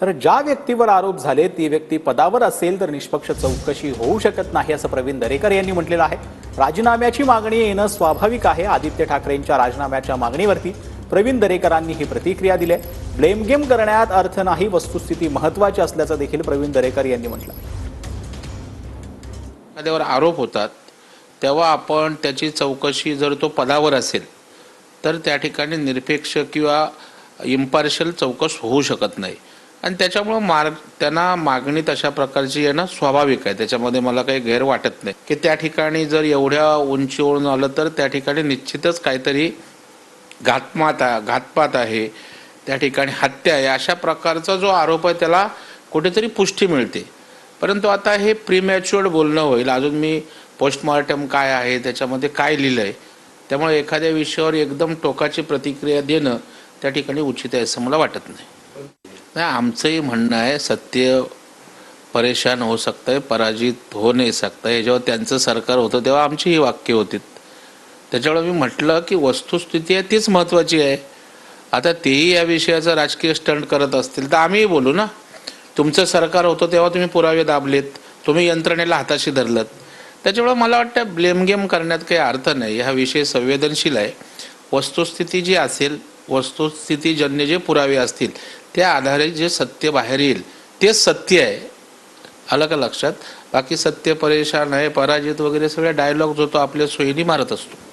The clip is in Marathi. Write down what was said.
तर ज्या व्यक्तीवर आरोप झाले ती व्यक्ती पदावर असेल तर निष्पक्ष चौकशी होऊ शकत नाही असं प्रवीण दरेकर यांनी म्हटलेलं आहे. राजीनाम्याची मागणी येणं स्वाभाविक आहे आदित्य ठाकरेंच्या राजीनाम्याच्या मागणीवरती. प्रवीण दरेकरांनी ही प्रतिक्रिया दिली आहे. ब्लेम गेम करण्यात अर्थ नाही वस्तुस्थिती महत्वाची असल्याचं देखील प्रवीण दरेकर यांनी म्हटलं. एखाद्यावर आरोप होतात तेव्हा आपण त्याची चौकशी जर तो पदावर असेल तर त्या ठिकाणी निरपेक्ष किंवा इम्पार्शल चौकस होऊ शकत नाही. आणि त्याच्यामुळं मार्ग त्यांना मागणी तशा प्रकारची येणं स्वाभाविक आहे. त्याच्यामध्ये मला काही गैर वाटत नाही. की त्या ठिकाणी जर एवढ्या उंचीवरून आलं तर त्या ठिकाणी निश्चितच काहीतरी घातमात आहे घातपात आहे. त्या ठिकाणी हत्या आहे. अशा प्रकारचा जो आरोप आहे त्याला कुठेतरी पुष्टी मिळते. परंतु आता हे प्रीमॅच्युअर्ड बोलणं होईल. अजून मी पोस्टमॉर्टम काय आहे त्याच्यामध्ये काय लिहिलं आहे त्यामुळे एखाद्या विषयावर एकदम टोकाची प्रतिक्रिया देणं त्या ठिकाणी उचित आहे असं मला वाटत नाही. नाही आमचंही म्हणणं आहे सत्य परेशान होऊ सकतं आहे पराजित हो नाही सकतं आहे जेव्हा त्यांचं सरकार होतं तेव्हा आमची ही वाक्य होती. त्याच्यामुळे मी म्हटलं की वस्तुस्थिती आहे तीच महत्त्वाची आहे. आता तेही या विषयाचा राजकीय स्टंट करत असतील तर आम्हीही बोलू ना. तुमचं सरकार होतं तेव्हा तुम्ही पुरावे दाबलेत तुम्ही यंत्रणेला हाताशी धरलत. त्याच्यामुळे मला वाटतं ब्लेम गेम करण्यात काही अर्थ नाही. हा विषय संवेदनशील आहे. वस्तुस्थिती जी असेल वस्तुस्थितीजन्य जे पुरावे असतील त्या आधारे जे सत्य बाहेर येईल तेच सत्य आहे. आलं का लक्षात. बाकी सत्य परेशान आहे पराजित वगैरे सगळे डायलॉग जो तो आपल्या सोयीने मारत असतो.